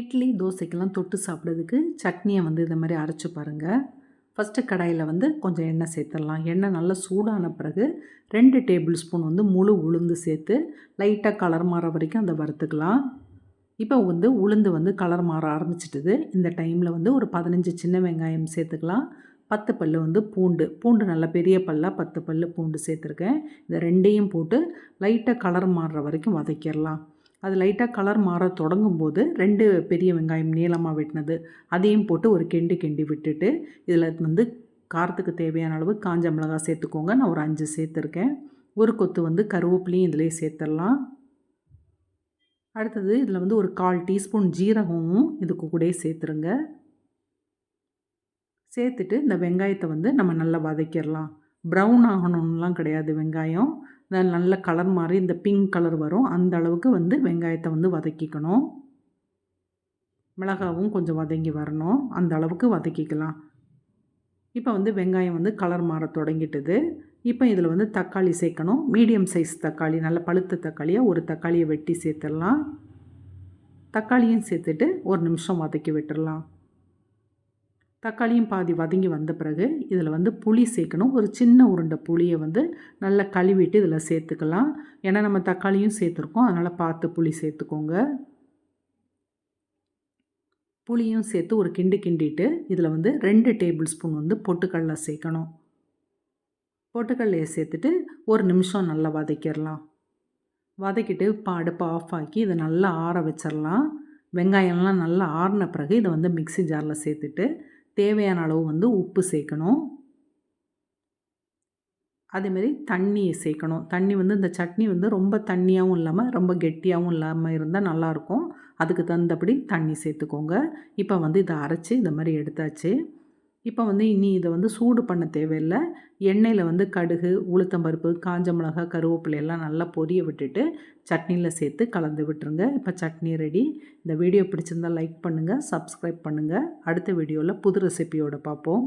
இட்லி தோசைக்கெல்லாம் தொட்டு சாப்பிட்றதுக்கு சட்னியை வந்து இந்த மாதிரி அரைச்சி பாருங்கள் ஃபஸ்ட்டு கடாயில் வந்து கொஞ்சம் எண்ணெய் சேர்த்துடலாம். எண்ணெய் நல்லா சூடான பிறகு ரெண்டு டேபிள் ஸ்பூன் வந்து முழு உளுந்து சேர்த்து லைட்டாக கலர் மாற வரைக்கும் அதை வறுத்துக்கலாம். இப்போ வந்து உளுந்து வந்து கலர் மாற ஆரம்பிச்சிட்டுது. இந்த டைமில் வந்து ஒரு பதினஞ்சு சின்ன வெங்காயம் சேர்த்துக்கலாம். பத்து பல் வந்து பூண்டு. பூண்டு நல்ல பெரிய பல்லாக பத்து பல் பூண்டு சேர்த்துருக்கேன். இதை ரெண்டையும் போட்டு லைட்டாக கலர் மாறுற வரைக்கும் வதக்கிடலாம். அது லைட்டாக கலர் மாற தொடங்கும் போது ரெண்டு பெரிய வெங்காயம் நீளமாக வெட்டினது அதையும் போட்டு ஒரு கெண்டு கெண்டி விட்டுட்டு இதில் வந்து காரத்துக்கு தேவையான அளவு காஞ்ச மிளகாய் சேர்த்துக்கோங்க. நான் ஒரு அஞ்சு சேர்த்துருக்கேன். ஒரு கொத்து வந்து கருவேப்பிலையும் இதிலே சேர்த்துடலாம் அடுத்தது இதில் வந்து ஒரு கால் டீஸ்பூன் ஜீரகமும் இதுக்கு கூட சேர்த்துருங்க. சேர்த்துட்டு இந்த வெங்காயத்தை வந்து நம்ம நல்லா வதக்கிடலாம் ப்ரௌன் ஆகணும்லாம் கிடையாது வெங்காயம். நல்ல கலர் மாதிரி இந்த பிங்க் கலர் வரும். அந்த அளவுக்கு வந்து வெங்காயத்தை வந்து வதக்கிக்கணும். மிளகாவும் கொஞ்சம் வதங்கி வரணும். அந்த அளவுக்கு வதக்கிக்கலாம். இப்போ வந்து வெங்காயம் வந்து கலர் மாற தொடங்கிட்டுது. இப்போ இதில் வந்து தக்காளி சேர்க்கணும். மீடியம் சைஸ் தக்காளி நல்ல பழுத்த தக்காளியாக ஒரு தக்காளியை வெட்டி சேர்த்துடலாம். தக்காளியும் சேர்த்துட்டு ஒரு நிமிஷம் வதக்கி விட்டுடலாம். தக்காளியும் பாதி வதங்கி வந்த பிறகு இதில் வந்து புளி சேர்க்கணும். ஒரு சின்ன உருண்டை புளியை வந்து நல்லா கழுவிட்டு இதில் சேர்த்துக்கலாம். ஏன்னா நம்ம தக்காளியும் சேர்த்துருக்கோம். அதனால் பார்த்து புளி சேர்த்துக்கோங்க. புளியும் சேர்த்து ஒரு கிண்டு கிண்டிட்டு இதில் வந்து ரெண்டு டேபிள் ஸ்பூன் வந்து பொட்டுக்கடலை சேர்க்கணும். பொட்டுக்கடலையை சேர்த்துட்டு ஒரு நிமிஷம் நல்லா வதக்கிடலாம். வதக்கிட்டு இப்போ அடுப்பை ஆஃப் ஆக்கி இதை நல்லா ஆற வச்சிடலாம். வெங்காயம்லாம் நல்லா ஆறின பிறகு இதை வந்து மிக்சி ஜாரில் சேர்த்துட்டு தேவையான அளவு வந்து உப்பு சேர்க்கணும். அதேமாரி தண்ணியை சேர்க்கணும். தண்ணி வந்து இந்த சட்னி வந்து ரொம்ப தண்ணியாகவும் இல்லாமல் ரொம்ப கெட்டியாகவும் இல்லாமல் இருந்தால் நல்லாயிருக்கும். அதுக்கு தகுந்தபடி தண்ணி சேர்த்துக்கோங்க. இப்போ வந்து இதை அரைச்சி இந்த மாதிரி எடுத்தாச்சு. இப்போ வந்து இனி இதை வந்து சூடு பண்ண தேவையில்லை. எண்ணெயில் வந்து கடுகு உளுத்தம்பருப்பு காஞ்ச மிளகா கருவேப்பிலை எல்லாம் நல்லா பொரிய விட்டுட்டு சட்னியில் சேர்த்து கலந்து விட்டுருங்க. இப்போ சட்னி ரெடி இந்த வீடியோ பிடிச்சிருந்தால் லைக் பண்ணுங்கள் சப்ஸ்கிரைப் பண்ணுங்கள் அடுத்த வீடியோவில் புது ரெசிபியோடு பார்ப்போம்.